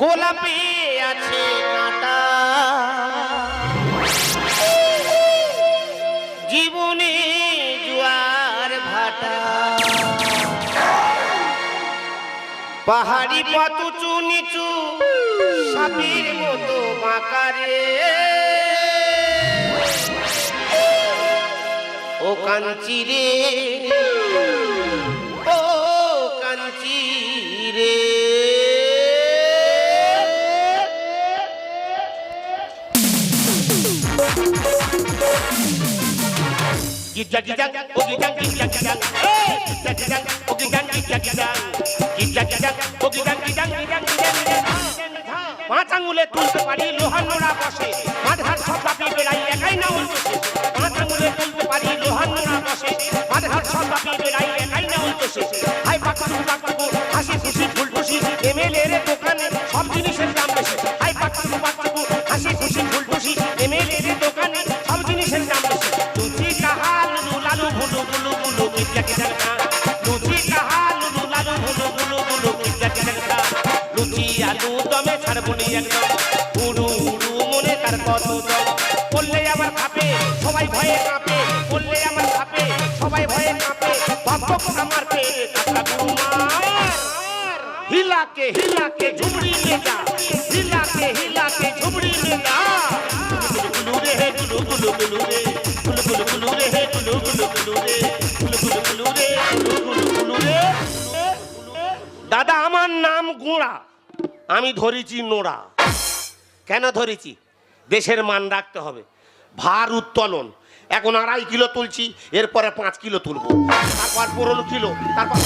গোলাপে আছে কাঁটা জীবনে জোয়ার ভাটা। পাহাড়ি পথ উঁচু নিচু, সাপের মতো বাঁকারে। ও কাঞ্চি রে, ও কাঞ্চি রে। Gijang gijang, oh gijang gijang gijang, hey, gijang, oh gijang gijang gijang, gijang gijang, oh gijang gijang gijang gijang gijang. পাঁচ আঙুলে তুলতে পারি লোহার নোড়া বসে মাঝহার সব বাপি বেড়াই একাই না উল্টোসে পাঁচ আঙুলে তুলতে পারি লোহার নোড়া বসে মাঝহার সব বাপি বেড়াই একাই খুশি এমএলএ ছাড়বো নি একদম? উড়ু উড়ু মনে তার কত বললে আমার কাঁপে সবাই ভয়ে কাঁপে। বললে আমার কাঁপে সবাই ভয়ে কাঁপে। ভাবক আমার কে কাকা কুমার। হিলাকে হিলাকে ঝুমড়ি লে হিলাকে হিলাকে ঝুমড়ি লে রে হে রে। গুলু গুলু গুলু রে। হে গুলু রে। দাদা, আমার নাম গুঁড়া। আমি ধরেছি নোড়া। কেন ধরেছি? দেশের মান রাখতে হবে। ভার উত্তোলন। এখন আড়াই কিলো তুলছি এরপরে পাঁচ কিলো তুলবো। তারপর পনেরো কিলো তারপর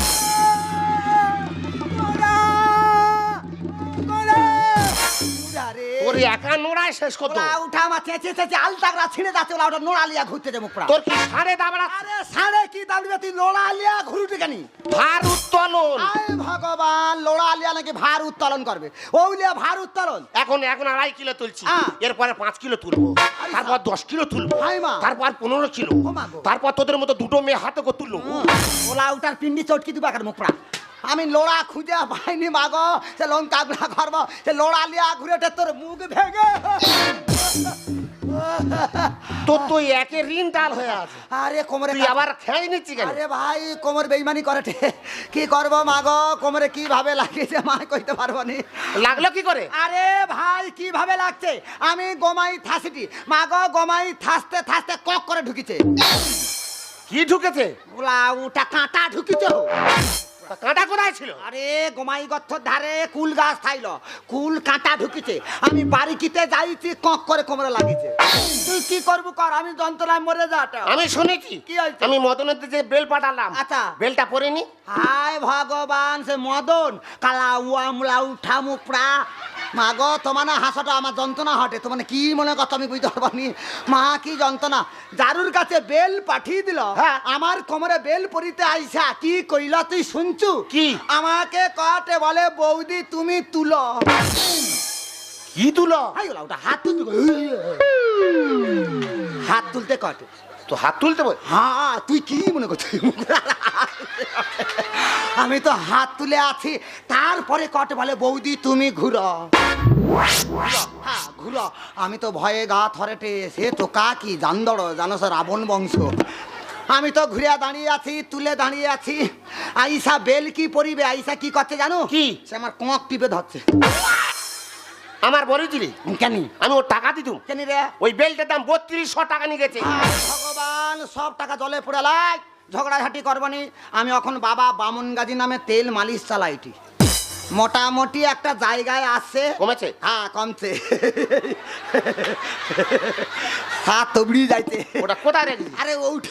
তোর একা নোড়ায় শেষ করতো উঠা আমার চেঁচে চেঁচে আলতাগড়া ছিঁড়ে যাচ্ছে ওলা ওটা নোড়া লিয়া ঘুরতে যে মুখরা তোর কি সাড়ে দাবড়া আরে সাড়ে কি তুই লোড়া লিয়া ঘুরুটি কেনি? ভার উত্তোলন। লিয়া নাকি ভার উত্তোলন করবে? ওইলিয়া ভার উত্তোলন। এখন এখন আড়াই কিলো তুলছি। হ্যাঁ। এরপরে পাঁচ কিলো তুলবো। তারপর দশ কিলো তুলবো। মা। তারপর পনেরো কিলো। ও মা গো। তারপর তোদের মতো দুটো মেয়ে হাতে করে তুললো ওলা উঠার পিন্ডি চটকি দিবা কেন মুখরা। আমি লোড়া খুঁজে পাইনি মাগ সে লঙ্কা গুলা করব। সে লোড়া লিয়া ঘুরে তোর মুখ ভেঙে। তোর তো একে ঋণ ডাল হয়ে আছে। আরে কোমরে তুই আবার খেয়ে নিচ্ছি কেন? আরে ভাই কোমর বেইমানি করে ঠে। কি করব মাগ? কোমরে কীভাবে লাগিয়েছে মা কইতে পারব নি? লাগল কি করে? আরে ভাই কীভাবে লাগছে? আমি গোমাই থাসিটি। মাগ গমাই থাসতে থাসতে কক করে ঢুকিছে। কি ঢুকেছে? ওলা ওটা কাঁটা ঢুকিছে ছিল। আরে গোমাই গথর ধারে কুল গাছ থাইল। কুল কাঁটা ঢুকিছে। আমি বাড়ি কিতে যাইছি কক করে কোমরে লাগিছে। তুই কি করব কর? আমি যন্ত্রণায় মরে যাটা আমি শুনেছি। কি হয়েছে? আমি মদনের যে বেল পাঠালাম আচ্ছা। বেলটা পরিনি হায় ভগবান সে মদন। কালা উয়া মুলা উঠা মুপড়া। মাগ তোমার না হাসাটা আমার যন্ত্রণা হটে। তোমার কি মনে কথা আমি বুঝতে পারবানি মা কি যন্ত্রণা? জারুর কাছে বেল পাঠিয়ে দিল। হ্যাঁ। আমার কোমরে বেল পরিতে আইসা কি কইল তুই শুনছু? কি? আমাকে কটে বলে বৌদি তুমি তুলো। কি তুলো? ওটা হাত তুলতে হাত তুলতে কটে। তো হাত তুলতে বল। হ্যাঁ তুই কি মনে করছিস? আমি তো হাত তুলে আছি। তারপরে কটে বলে বৌদি তুমি ঘুরো। হ্যাঁ ঘুরো। আমি তো ভয়ে গা থরেটে সে তো কাকি জান্দড় জানো সে রাবণ বংশ। আমি তো ঘুরে দাঁড়িয়ে আছি তুলে দাঁড়িয়ে আছি। আইসা বেল কি পরিবে আইসা কি করছে জানো? কি? সে আমার কোঁক টিপে ধরছে। আমার বলেছিলি কেন? আমি ওর টাকা দিতুম কেন রে? ওই বেলটার দাম বত্রিশশো টাকা নিয়ে গেছে। ভগবান সব টাকা জলে পড়ে লাই। ঝগড়াঝাটি করবনি আমি এখন বাবা বামন গাজী নামে তেল মালিশ চালাইটি মোটামুটি একটা জায়গায় আসছে কমেছে? হ্যাঁ কমছে। হাত তবড়ি যাইতে ওটা কোথায় আরে উঠ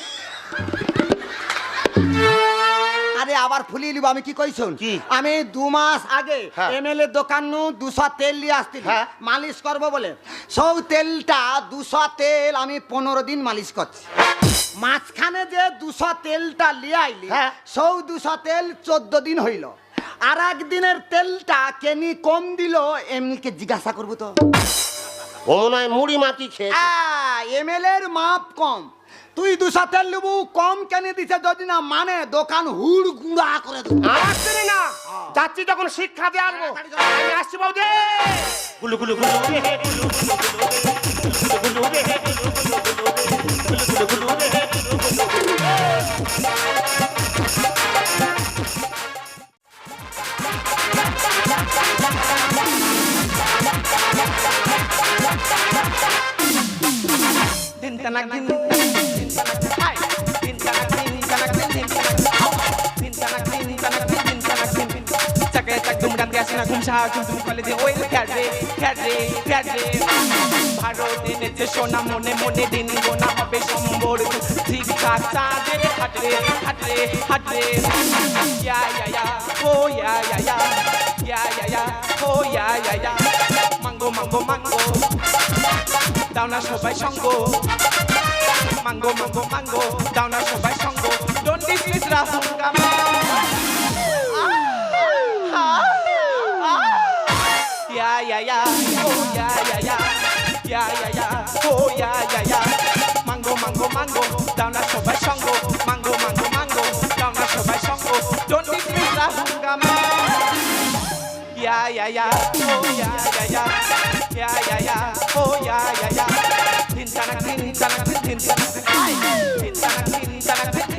আরে আবার ফুলিয়ে নিব আমি কি কইছুন? আমি দু মাস আগে হ্যাঁ। এমএলএ দোকান নু দুশো তেল নিয়ে আসছি হ্যাঁ। মালিশ করব বলে সব তেলটা দুশো তেল আমি পনেরো দিন মালিশ করছি মাঝখানে যে দুশো তেলটা লিয়ে আইলি হ্যাঁ। সৌ দুশো তেল চোদ্দ দিন হইল আর একদিনের তেলটা কেনি কম দিল এমনিকে জিজ্ঞাসা করব তো ও হয় মুড়ি মাখি খেয়ে এমএলএর মাপ কম তুই দুশো তেল নেবু কম কেনে দিছে যদি না মানে দোকান হুড় গুঁড়া করে দেবো না যাচ্ছি যখন শিক্ষা দিয়ে আসব আমি আসছি বৌদি গুলু গুলু গুলু রে হে, গুলু ঘুম তুমি কলে দিয়ে ওই ফ্যাট রে ফ্যাট রে ফ্যাট রে ভারতে নেচে সোনা, মনে মনে দিন গোনা হবে সম্বর। ঠিক ঠাক চাঁদের হাট রে হাট রে হাট রে ইয়া ইয়া ইয়া ও ইয়া ইয়া ইয়া। ইয়া ইয়া ইয়া ও ইয়া ইয়া ইয়া। মাঙ্গো মাঙ্গো মাঙ্গো। দাও না সবাই সঙ্গ। মাঙ্গো মাঙ্গো মাঙ্গো। দাও না দাও না সবাই সঙ্গ মাঙ্গো মাঙ্গো মাঙ্গো দাও না সবাই সঙ্গ ডোন্ট ডিসমিস রাহুল কামা Yeah, yeah, yeah, oh yeah, yeah, yeah, yeah, yeah, yeah, oh yeah, yeah, yeah. Tin tanak tin tanak tin tin tin tanak tin tanak tin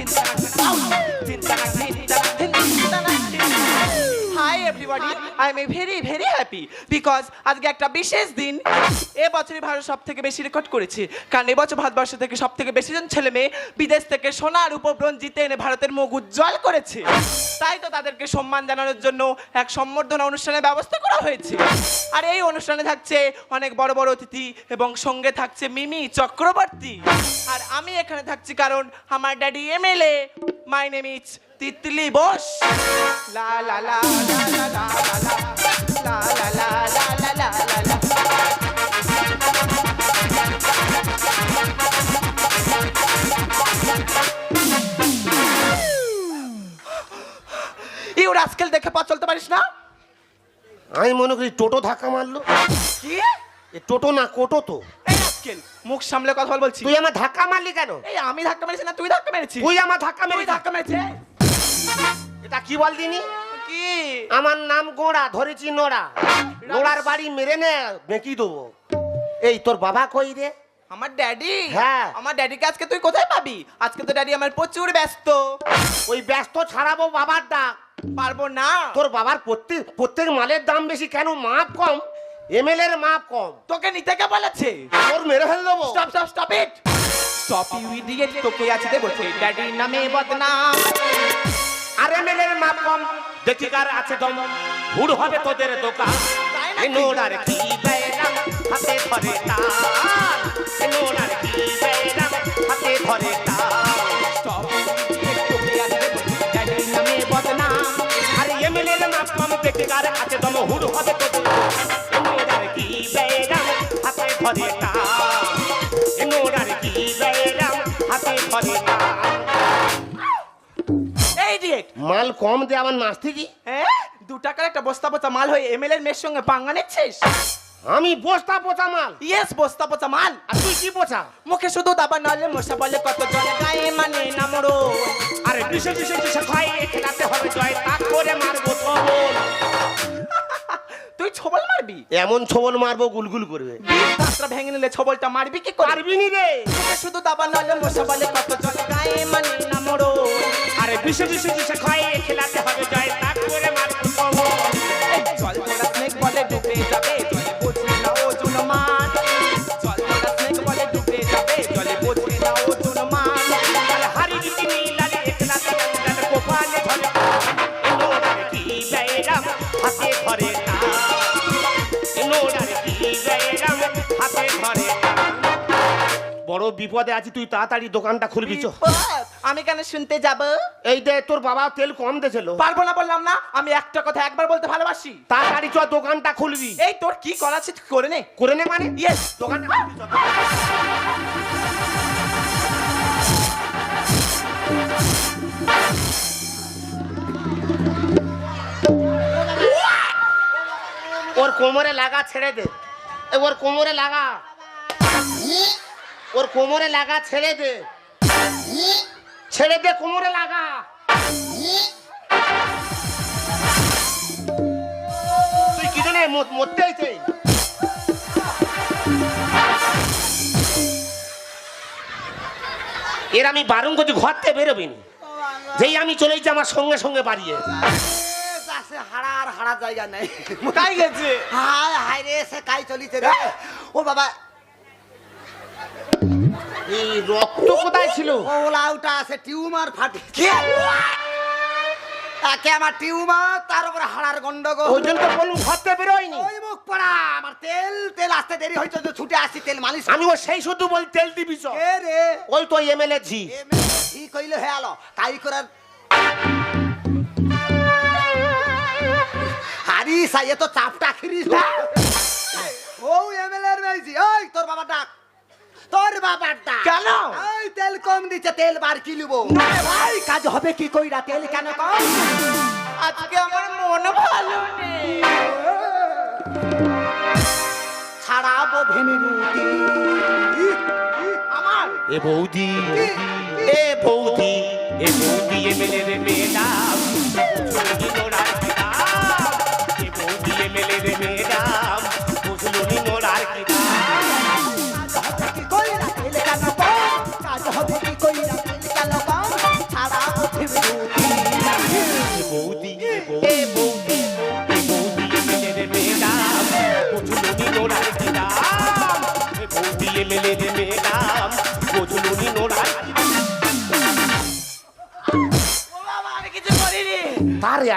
Everybody, I am very very happy because আজকে একটা বিশেষ দিন। এ বছরই ভারত সব থেকে বেশি record করেছে। কারণ এবছর ভারতবর্ষ থেকে সব থেকে বেশি জন ছেলে মেয়ে বিদেশ থেকে সোনার উপব্রণ জিতে এনে ভারতের মুখ উজ্জ্বল করেছে। তাই তো তাদেরকে সম্মান জানানোর জন্য এক সম্বর্ধনা অনুষ্ঠানের ব্যবস্থা করা হয়েছে। আর এই অনুষ্ঠানে থাকছে অনেক বড় বড় অতিথি এবং সঙ্গে থাকছে মিমি চক্রবর্তী। আর আমি এখানে থাকছি কারণ আমার daddy MLA my name is Titli Bose la la la লা লা লা লা লা লা লা লা লা লা লা ইউ রাস্কেল দেখে পা চলতে পারিস না আমি মনে করি টোটো ধাক্কা মারলো কি এ টোটো না কোটো তো এই রাস্কেল মুখ সামলে কথা বল বলছি তুই আমার ধাক্কা মারলি কেন এই আমি ধাক্কা মেরেছি না তুই ধাক্কা মেরেছিস তুই আমার ধাক্কা মেরে ধাক্কা মেরেছিস এটা কি বল দিনি? কি? আমার নাম গোড়া ধরেছি নোড়া। নোড়ার বাড়ি মেরে নে বেঁকি দেবো। এই তোর বাবা কই রে? আমার ড্যাডি? হ্যাঁ। আমার ড্যাডিকে আজকে তুই কোথায় পাবি? আজকে তো ড্যাডি আমার প্রচুর ব্যস্ত। ওই ব্যস্ত ছাড়াবো বাবার ডাক পারব না। তোর বাবার প্রত্যেক প্রত্যেক মালের দাম বেশি কেন? মাপ কম এমএল এর মাপ কম। তোকে নিতে কে বলেছে? তোর মেরে ফেল দেবো। Stop stop stop it stop you idiot তোকে আছে দেবো ড্যাডি নামে বদনাম। আর এমএল এর মাপ কম দেখি কার আছে দম। হুড় হবে তোদের দোকান। নোড়ার কি বেরাম হাতে ধরে তাল। এ নোড়ার কি বেরাম হাতে ধরে তাল। স্টপ নামে বদনাম। আরে এমএল এর মাপ কম দেখি কার আছে দম। হুড় হবে তোদের দোকান। নোড়ার কি বেরাম হাতে ধরে কম দে আমার নাচতে কি হ্যাঁ দু টাকার একটা বস্তা পচা মাল হয়ে এমএলএ এর মেয়ের সঙ্গে পাঙ্গা নিচ্ছিস? আমি বস্তা পচা মাল। ইয়েস বস্তা পচা মাল। আর তুই কি পচা? মুখে শুধু দাবা নলে মশা বলে কত জলে গায়ে মানে না মরো আরে বিশেষ বিশেষ বিশেষ খাই খেলাতে হবে জয় তাক করে মারবো ছবল। তুই ছবল মারবি? এমন ছবল মারবো গুলগুল করবে। রাস্তা ভেঙে নিলে ছবলটা মারবি কি করে? পারবি নি রে। মুখে শুধু দাবা নলে মশা বলে কত জলে গায়ে মানে না মরো আরে বিশেষ বিশেষ বিশেষ খাই খেলাতে হবে জয় তাক করে এই জল তোরা স্নেক বলে ডুবে যাবে জলে বোঝে না ওজন মান। জল তোরা স্নেক বলে ডুবে যাবে জলে বোঝে না আরে হারি খেলাতে কোপালে ধরে কি বেরাম হাতে ধরে নোড়ার কি বেরাম হাতে ধরে বড় বিপদে আছি, তুই তাড়াতাড়ি দোকানটা খুলবি চো! আমি কেন শুনতে যাব? এই দে তোর বাবা তেল কম দিয়েছিল। পারব না বললাম না আমি একটা কথা একবার বলতে ভালোবাসি। তাড়াতাড়ি চ দোকানটা খুলবি। এই তোর কি করা আছে করে নে। করে নে মানে? ইয়েস দোকানটা ওর কোমরে লাগা ছেড়ে দে। ওর কোমরে লাগা। ওর কোমরে লাগা ছেড়ে দে। ছেড়ে দে কোমরে লাগা। তুই কি জন্য মর- মরতে আইছে? এর আমি বারণ করছি ঘর থেকে বেরোবিনি। যেই আমি চলে যাই আমার সঙ্গে সঙ্গে বাড়িয়ে। সে হাড়ার হাড়ার জায়গা নেই। কাই গেছে? হায় হায় রে সে কাই চলিছে রে? ও বাবা এই রক্ত কোথায় ছিল? ওলাউটা আছে টিউমার ফাটি। একে আমার টিউমার তার উপরে হাড়ার গন্ডগোল। ওই জন্য তো বলুন ঘর বেরোয়নি। ওই মুখ পড়া আমার তেল তেল আসতে দেরি হয়েছে তো ছুটে আসছি তেল মালিশ আমি ও সেই শুধু বল তেল দিবি। এ রে? ওই তো এমএলএ মে কি কইলে হয়ে আলো তাই করার হারি সাইয়ে তো চাপটা খিরিস ও এমএলএ এর মেয়েছি ওই তোর বাবা ডাক। তোর বাবার কেন? এই তেল কম দিচ্ছে তেল বার কি লিবো ভাই কাজ হবে কি কইরা তেল কেন কম? আজকে আমার মন ভালো নেই। ছাড়াবো ভেনে আমার। এ বৌদি এ বৌদি এ বৌদি এমএলএ রে ম্যাডাম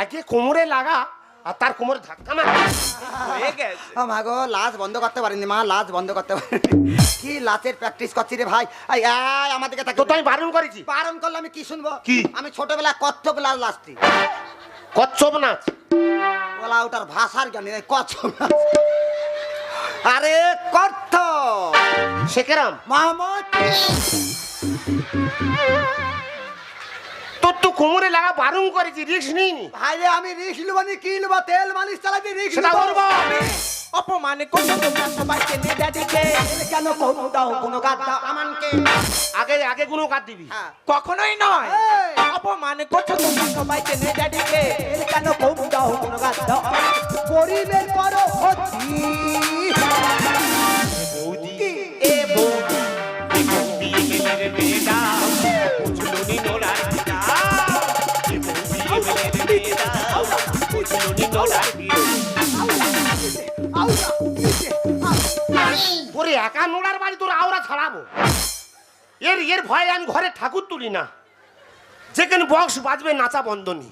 আগে কোমরে লাগা আর তার কোমরে ধাক্কা গেছে। ও মা গো লাজ বন্ধ করতে পারিনি মা লাজ বন্ধ করতে পারিনি। কি লাচের প্র্যাকটিস করছি রে ভাই। আই আই আমাদেরকে তো তো আমি বারণ করেছি। বারণ করলে আমি কি শুনব? কি? আমি ছোটবেলা কচ্ছপ লাল লাস্তি কচ্ছপ নাচ ওলা ওটার ভাষার জ্ঞানী নেই কচ্ছপ নাচ। আরে কর্থ শেখেরাম মোহাম্মদ তোর তো কোমরে লাগা বারণ করেছি রিক্স নিইনি। ভাই রে আমি রিক্স লিবানি কি লিবা? তেল মালিশ চালাতে রিক্স করব অপমানে করছ তোমরা সবাই চেনে ড্যাডিকে কেন কম দাও কোনো গাদ দাও আমানকে? আগে আগে কোনো দিবি। হ্যাঁ। কখনোই নয়! অপমানে করছ তোমরা সবাই চেনে ড্যাডিকে কেন কম দাও কোনো গাদ দাও গরিবের করো। একা নোড়ার বাড়ি তোর আওরা ছাড়াবো। এর এর ভয়ে আমি ঘরে ঠাকুর তুলি না। যেখানে বক্স বাজবে নাচা বন্ধ নেই।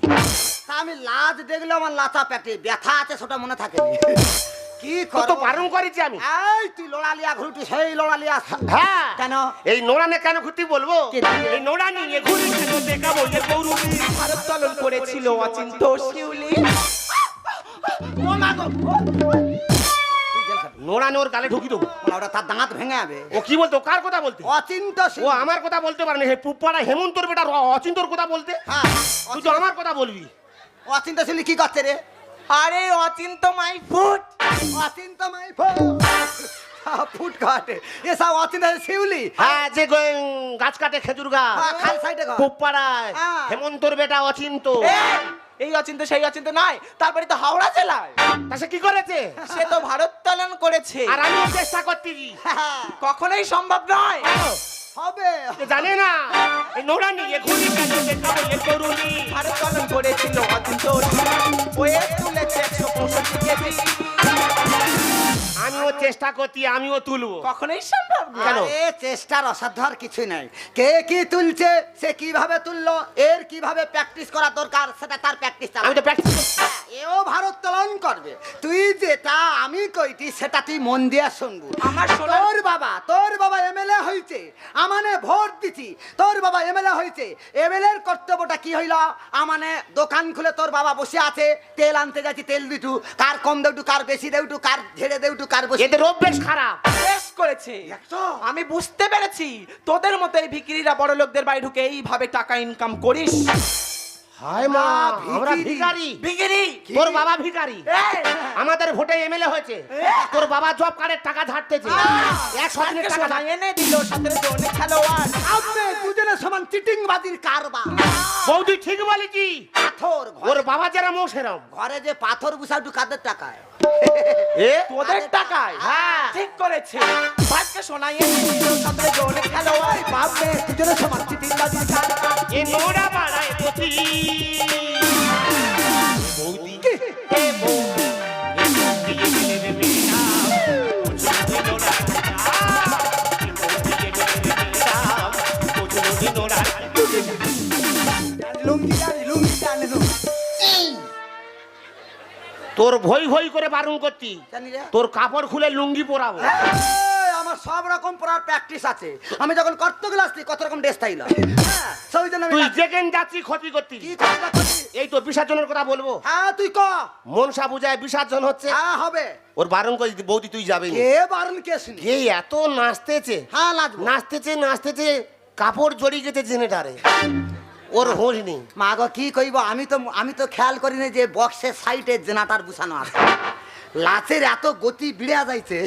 তা আমি লাজ দেখলে আমার লাচা পেটে ব্যথা আছে সেটা মনে থাকে কি তো তো বারণ করেছি আমি। এই তুই লড়ালিয়া ঘুরুটি সেই লড়ালিয়া হ্যাঁ। কেন? এই নোড়ানে কেন ঘুরতে বলব? এই নোড়া নিয়ে ঘুরি কেন দেখাবো যে গৌরবী ভারোত্তোলন করেছিল অচিন্ত শিউলি। নোড়ানে ওর গালে ঢুকি দেবো। ওটা তার দাঁত ভেঙে যাবে। ও কি বলতো? কার কথা বলতে? অচিন্ত ও আমার কথা বলতে পারে না। হে পুপ্পাড়া হেমন্তর বেটা র- অচিন্তর কথা বলতে? হ্যাঁ তুই তো আমার কথা বলবি। অচিন্ত শিলি কি করছে রে? আরে Achinta my foot. Achinta my foot. Foot কাটে এসব অচিন্ত শিউলি। হ্যাঁ যে গাছ কাটে খেজুর গাছ। হ্যাঁ, খাল সাইডে ঘর। পুপ্পাড়ায় হ্যাঁ। হেমন্তর বেটা অচিন্ত। এই অচিন্ত সেই অচিন্ত নয় তারপরে তো হাওড়া জেলায়। তা সে কি করেছে? সে তো ভারোত্তোলন করেছে। আর আমি চেষ্টা করতে কখনোই সম্ভব নয়। হবে। এ জানে না। এই এ ঘুরি গৌরবী ভারোত্তোলন করেছিল অচিন্ত ওয়ে তুলেছে একশো পঁয়ষট্টি কেজি আমিও চেষ্টা করছি আমিও তুলবো। কখনোই সম্ভব কেন? আরে চেষ্টার অসাধ্য আর কিছুই নাই। কে কি তুলছে সে কীভাবে তুললো এর কীভাবে প্র্যাকটিস করা দরকার সেটা তার প্র্যাকটিস আমি তো প্র্যাকটিস এও ভারোত্তোলন করবে। তুই যেটা আমি কইটি সেটা তুই মন দিয়া শুনবু। আমার তোর বাবা তোর বাবা এমএলএ হইছে আমানে ভোট দিছি। তোর বাবা এমএলএ হইছে এমএলএ এর কর্তব্যটা কি হইল? আমানে দোকান খুলে তোর বাবা বসে আছে তেল আনতে যাচ্ছি তেল দিটু। কার কম দেউটু কার বেশি দেউটু কার ঝেড়ে দেউটু কার বসে এদের অভ্যেস খারাপ। বেশ করেছে। আমি বুঝতে পেরেছি। তোদের মতো এই ভিকিরিরা বড় লোকদের বাড়ি ঢুকে এইভাবে টাকা ইনকাম করিস। হায় মা আমরা ভিখারি। ভিখারি। তোর বাবা ভিখারি। আমাদের ভোটে এমএলএ হয়েছে। তোর বাবা জব কার্ডের টাকা ঝাড়তেছে এক সপ্তাহের টাকা এনে দিল সতেরো জন খেলোয়াড়। আপনি দুজনের সমান চিটিংবাজির কারবার। বৌদি ঠিক বলেছি। পাথর ওর ঘরে বাবা যেরম ও সেরম ঘরে যে পাথর বুসা কাদের টাকায়? এ? তোদের টাকায়? হ্যাঁ। ঠিক করেছে। আজকে সোনা এনে দিল সতেরো জন খেলোয়াড় আপনি দুজনের সমান এ বাড়ায় বৌদি। এ বৌদি। তোর ভই ভই করে বারণ করতি। তোর কাপড় খুলে লুঙ্গি পরাবো। এই, আমার সব রকম পড়ার প্র্যাকটিস আছে। আমি যখন আসছি কত রকম ড্রেস তাইল সেই জন্য আমি তুই যাচ্ছি। যাচ্ছি ক্ষতি করতি কি এই তো বিসর্জনের কথা বলব? হ্যাঁ তুই ক? মনসা পূজায় বিসর্জন হচ্ছে। হ্যাঁ হবে। ওর বারণ করে বৌদি তুই যাবি কে বারণ কে শুনি এত নাচতেছে? হ্যাঁ নাচতেছে নাচতেছে কাপড় জড়িয়ে গেছে জেনেটারে। ওর হোঁজ নেই। মা গো কি কইব? আমি তো আমি তো খেয়াল করি না যে বক্সের সাইডে জেনাটার বুসানো আছে। লাচের এত গতি বিড়া যাইছে,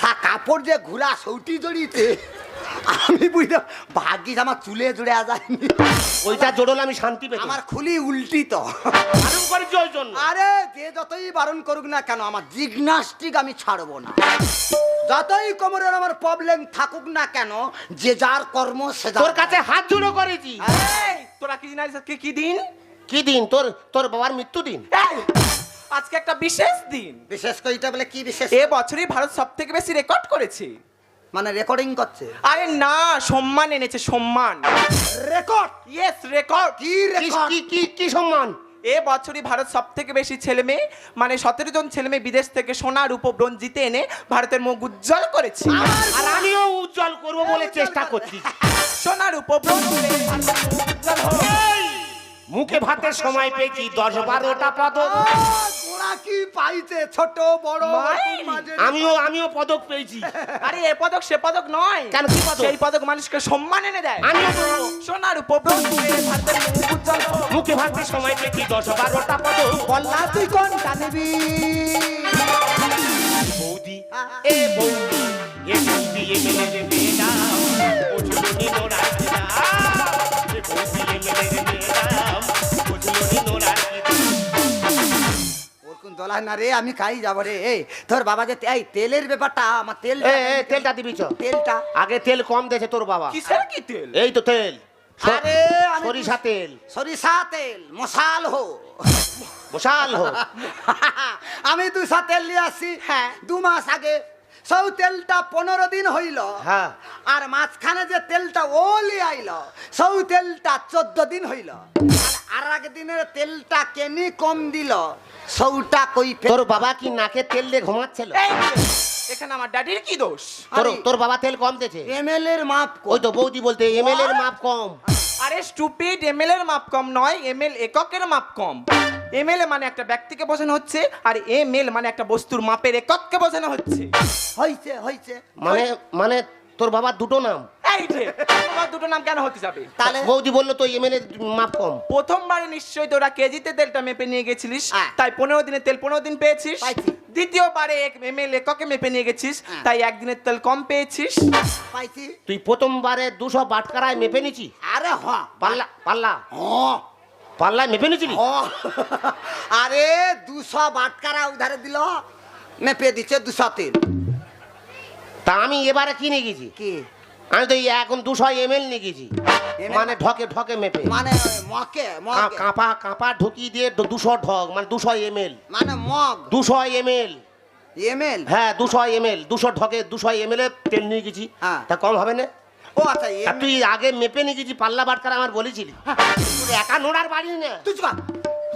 সা কাপড় যে ঘুরা সৌটি জড়িয়েছে। আমি বুঝতে ভাগ্যিস আমার চুলে জুড়ে যায়নি ওইটা জোড়লে আমি শান্তি পেতাম। আমার খুলি উল্টি তো। বারণ করেছি ওই জন্য? আরে যে যতই বারণ করুক না কেন আমার জিমনাস্টিক আমি ছাড়বো না। যতই কোমরের আমার প্রবলেম থাকুক না কেন যে যার কর্ম সে তোর কাছে হাত জুড়ো করেছি। তোরা কি জানিস আজকে কি দিন? কি দিন? তোর তোর বাবার মৃত্যু দিন। আজকে একটা বিশেষ দিন। বিশেষ করে এটা বলে কি বিশেষ? এ বছরই ভারত সব থেকে বেশি রেকর্ড করেছে। মানে রেকর্ডিং করছে। আরে না সম্মান এনেছে সম্মান। রেকর্ড ইয়েস রেকর্ড কি কি- রেকর্ড কি কি কি সম্মান? এ বছরই ভারত সব থেকে বেশি ছেলে মেয়ে মানে সতেরো জন ছেলে মেয়ে বিদেশ থেকে সোনার উপ ব্রোঞ্জ জিতে এনে ভারতের মুখ উজ্জ্বল করেছে। আর আমিও উজ্জ্বল করব বলে চেষ্টা করছি। সোনার উপ ব্রোঞ্জ। মুখে ভাতের সময় পেয়েছি দশ বারোটা পদক। কি পাইছে ছোট বড়। মাঝে আমিও আমিও পদক পেয়েছি আরে এ পদক সে পদক নয় কেন, কি পদক? সেই পদক মানুষকে সম্মান এনে দেয় আমিও। সোনার ভারতের মুখ ভাতের সময় পেয়েছি দশ বারোটা পদক বললা তুই কোন জানিবি বৌদি এ বৌদি এ বৌদি এ মেলে রে মেয়েরা ও ঝুলুনি নোড়া দিদা ওর না রে আমি খাই যাব রে। এই তোর বাবা যে এই তেলের ব্যাপারটা আমার তেল তেলটা দিবি চ তেলটা। আগে তেল কম দেছে তোর বাবা। কিসের কি তেল? এই তো তেল। আরে সরিষা তেল। সরিষা তেল মশাল হো। মশাল হো। আমি দুশো তেল নিয়ে আসছি। হ্যাঁ। দু মাস আগে সব তেলটা পনেরো দিন হইল। হ্যাঁ। আর মাঝখানে যে তেলটা ও লিয়ে আইল সব তেলটা চোদ্দ দিন হইল। আর আগের দিনের তেলটা কেনি কম দিল সৌটা কই তোর বাবা কি নাকে তেল দিয়ে ঘুমাচ্ছিল? এখানে আমার ড্যাডির কি দোষ? তোর তোর বাবা তেল কম দিয়েছে। এমএল এর মাপ ওই তো বৌদি বলতে এমএল এর মাপ কম। আরে স্টুপিড এমএল এর মাপ কম নয় এমএল এককের মাপ কম। এমএল মানে একটা ব্যক্তিকে বোঝানো হচ্ছে আর এমএল মানে একটা বস্তুর মাপের একককে বোঝানো হচ্ছে। হইছে হইছে। মানে মানে তোর বাবা দুটো নাম। এই যে তোমার দুটো নাম কেন হতে যাবে? তাহলে বৌদি বলল তো এমএল এর মাপ কম। প্রথমবারে নিশ্চয়ই তোরা কেজিতে তেলটা মেপে নিয়ে গেছিলিস হ্যাঁ। তাই পনেরো দিনের তেল পনেরো দিন পেয়েছিস। পাইছি। দ্বিতীয়বারে এক এমএল এককে মেপে নিয়ে গেছিস হ্যাঁ। তাই একদিনের তেল কম পেয়েছিস। পাইছি। তুই প্রথমবারে দুশো বাটকারায় মেপে নিছি আরে হ। পাল্লা পাল্লা হ। পাল্লায় মেপে নিছিলি ও আরে দুশো বাটকারা উধারে দিল মেপে দিচ্ছে দুশো তিন। তা আমি এবারে কি নিয়ে গেছি? কি? আমি তো এখন দুশো এমএল নিয়ে গেছি? মানে ঢকে ঢকে মেপে। মানে মকে কাঁপা কাঁপা ঢুকিয়ে দিয়ে দুশো ঢক মানে দুশো এমএল মানে মগ। দুশো এমএল এমএল হ্যাঁ দুশো এমএল দুশো ঢকে দুশো এমএল এ তেল নিয়ে গেছি। হ্যাঁ। তা কম হবে না? ও আচ্ছা আর তুই আগে মেপে নিয়ে গেছি পাল্লা বাটকার আমার বলেছিলি? তুই একা নোড়ার বাড়ি না। তুই চুকা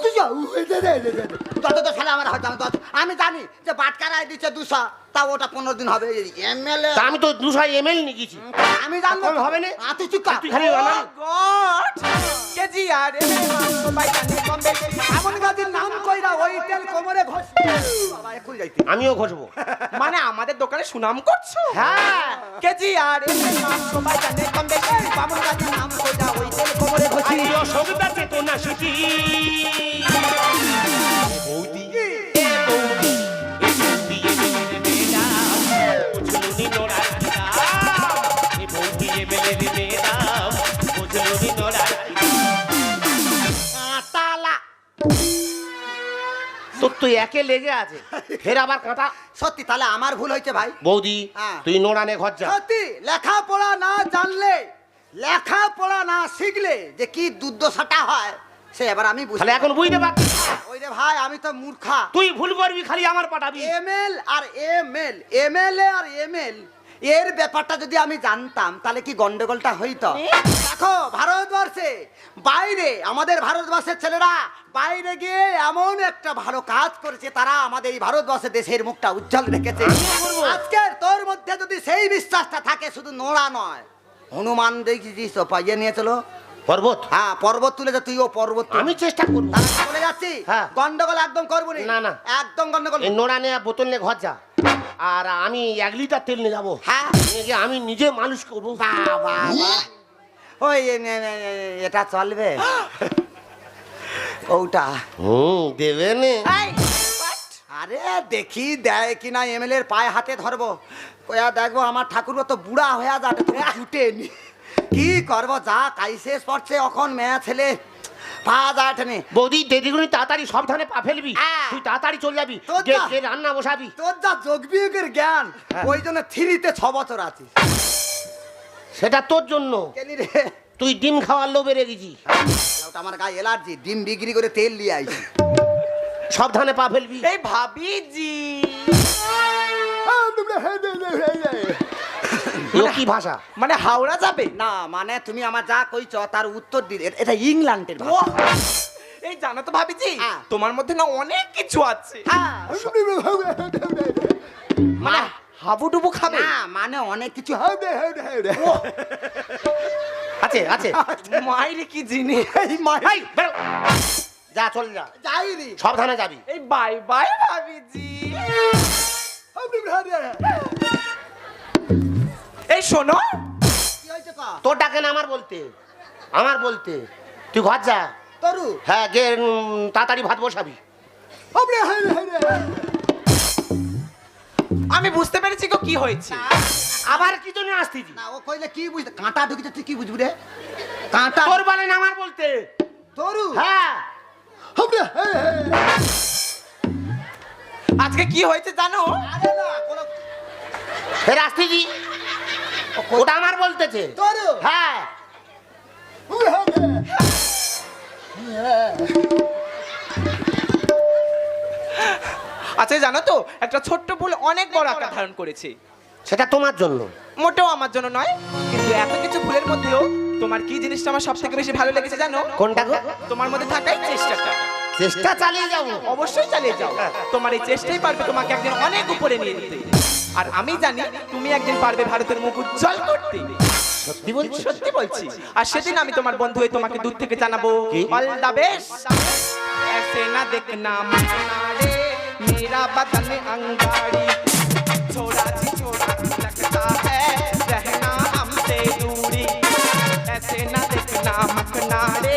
তুই যা উ, দে, দে, দে, দে, দে। তো খেলা আমার হয় আমি তত- আমি জানি যে বাটকারায় দিচ্ছে দুশো। তা ওটা পনেরো দিন হবে। এমএল তা আমি তো দুশো এমএল নিয়ে গেছি। আমি জানব হবে না? তুই চুকা তুই খালি কেজি আর এমন গাছের নাম কইরা ওই তেল কোমরে ঘষ বাবা একুল যাইতে আমিও ঘষবো। মানে আমাদের দোকানে সুনাম করছ? হ্যাঁ। কেজি আর এমএল মাত্র বাইকানে কম বেশি। এমন গাছের নাম কইরা ওই তেল কোমরে ঘষি অশোকদা চেতনা সুচি তোর তো একে লেগে আছে। ফের আবার কাঁটা সত্যি তাহলে আমার ভুল হয়েছে ভাই। বৌদি হ্যাঁ। তুই নোড়ানে ঘর যা। সত্যি লেখাপড়া না জানলে লেখাপড়া না শিখলে যে কি দুর্দশাটা হয় সে এবার আমি বুঝি এখন বুঝতে পারছি ওই রে ভাই আমি তো মূর্খা। তুই ভুল করবি খালি আমার পাঠাবি। এমএল আর এমএল এমএল আর এমএল এর ব্যাপারটা যদি আমি জানতাম তাহলে কি গন্ডগোলটা হইতো? দেখো ভারতবর্ষে বাইরে আমাদের ভারতবর্ষের ছেলেরা বাইরে গিয়ে এমন একটা ভালো কাজ করেছে তারা আমাদের এই ভারতবর্ষের দেশের মুখটা উজ্জ্বল রেখেছে। আজকের তোর মধ্যে যদি সেই বিশ্বাসটা থাকে শুধু নোড়া নয়। হনুমান দেখেছিস তো পাইয়ে নিয়ে চলো। পর্বত? হ্যাঁ পর্বত তুলে যা তুইও পর্বত আমি চেষ্টা করব। তাহলে চলে যাচ্ছি। হ্যাঁ। গন্ডগোল একদম করব না, না। একদম গন্ডগোল নোড়া নিয়ে বোতল নিয়ে ঘর যা। আর আমি এক লিটার তেল নিয়ে যাব। হ্যাঁ? নিয়ে গিয়ে আমি নিজে মানুষ করব। বাবা ওই এটা চলবে? ওটা? হুম দেবে নে। আরে দেখি দেয় কিনা এমএল এর পায়ে হাতে ধরবো। দেখব আমার ঠাকুর তো বুড়া হয়ে যাবে জুটেনি। কি করব যা কাইসেস পড়ছে এখন মেয়ে ছেলে। পাওয়া যায় ঠেনে বৌদি দেদিগুনি তাড়াতাড়ি সাবধানে পা ফেলবি। হ্যাঁ। তুই তাড়াতাড়ি চলে যাবি তোর যা। রান্না বসাবি। তোর যা যোগবিয়োগের জ্ঞান হ্যাঁ। ওই জন্য থ্রিতে ছ বছর আছিস। সেটা তোর জন্য। কেলি রে? তুই ডিম খাওয়ার লোভে রেগেছি ওটা আমার গায়ে এলার্জি ডিম বিক্রি করে তেল নিয়ে আইছি। সাবধানে পা ফেলবি। এই ভাবিজি। কি ভাষা। মানে হাওড়া যাবে? না মানে তুমি আমার যা কইছ তার উত্তর দিলে এটা ইংল্যান্ডের এই জানো তো ভাবিজি হ্যাঁ। তোমার মধ্যে না অনেক কিছু আছে। হ্যাঁ, মানে হাবুডুবু খাবে? না মানে অনেক কিছু। হবে। আছে আছে। মাইরে কি জিনিস? এই মা- যা চল যা। যাই রে। সাবধানে যাবি। এই বাই বাই ভাবিজি। এই শোনো? তোর ডাকে না আমার বলতে। আমার বলতে। তুই ঘর যা। তরু? হ্যাঁ গে তাড়াতাড়ি ভাত বসাবি। আমি বুঝতে পেরেছি গো কি হয়েছে। আবার কি জন্য আসতিছি না ও কইলে কি বুঝতে কাঁটা ঢুকিতে তুই কি বুঝবি রে? কাঁটা তোর বলেন আমার বলতে। তরু? হ্যাঁ। হবে। আজকে কি হয়েছে জানো? আরে না, কোনো- ফের আসতিছি ওটা আমার বলতেছে। হ্যাঁ। আচ্ছা জানো তো একটা ছোট্ট ভুল অনেক বড় আকার ধারণ করেছে। সেটা তোমার জন্য। মোটেও আমার জন্য নয় কিন্তু এত কিছু ভুলের মধ্যেও তোমার কি জিনিসটা আমার সব থেকে বেশি ভালো লেগেছে জানো? কোনটা? তোমার মধ্যে থাকাই চেষ্টাটা। চেষ্টা চালিয়ে যাও। অবশ্যই চালিয়ে যাও। তোমার এই চেষ্টাই পারবে তোমাকে একদিন অনেক উপরে নিয়ে যেতে। আর আমি জানি তুমি একদিন পারবে ভারতের মুখ উজ্জ্বল করতে সত্যি বলছি সত্যি বলছি আর সেদিন আমি তোমার বন্ধু হয়ে তোমাকে দূর থেকে জানাবো কি? অল দা বেস্ট ऐसे ना देखना मतना रे मेरा बदन अंगारी छोड़ा जी छोड़ा लगता है रहना हमसे दूरी ऐसे ना देखना मकना रे